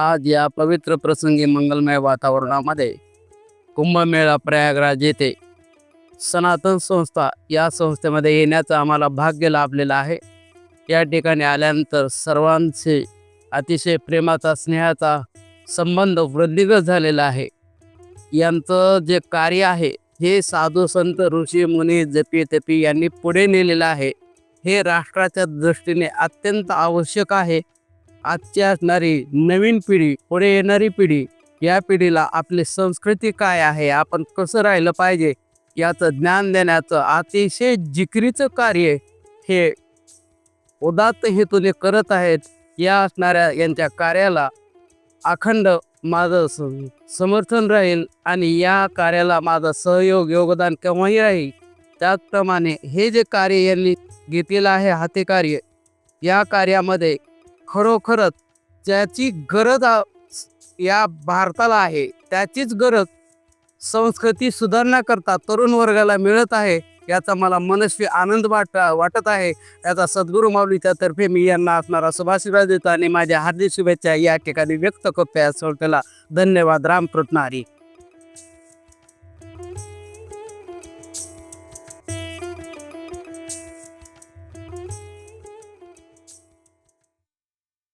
आज या पवित्र प्रसंगी मंगलमय वातावरणामध्ये कुंभमेळा प्रयागराज येथे सनातन संस्था या संस्थेमध्ये येण्याचं आम्हाला भाग्य लाभलेलं आहे. या ठिकाणी आल्यानंतर सर्वांचे अतिशय प्रेमाचा स्नेहाचा संबंध वृद्धिगत झालेला आहे. यांचं जे कार्य आहे हे साधू संत ऋषी मुनी जपी तपी यांनी पुढे नेलेलं आहे. हे राष्ट्राच्या दृष्टीने अत्यंत आवश्यक आहे. आजची असणारी नवीन पिढी पुढे येणारी पिढी या पिढीला आपली संस्कृती काय आहे आपण कसं राहिलं पाहिजे याचं ज्ञान देण्याचं अतिशय जिकरीचं कार्य हे उदात्त हेतूने करत आहेत या असणाऱ्या यांच्या कार्याला अखंड माझं स- समर्थन राहील आणि या कार्याला माझं सहयोग योगदान केव्हाही राहील. त्याचप्रमाणे हे जे कार्य यांनी घेतलेलं आहे हाते कार्य या कार्यामध्ये खरोखरच ज्याची गरज या भारताला आहे त्याचीच गरज संस्कृती सुधारण्याकरता तरुण वर्गाला मिळत आहे याचा मला मनस्वी आनंद वाट वाटत आहे. याचा सद्गुरू माऊलीच्या तर्फे मी यांना असणारा शुभाशीर्वाद देतो आणि माझ्या हार्दिक शुभेच्छा या ठिकाणी व्यक्त करतो या संस्थेला धन्यवाद. राम कृष्णारी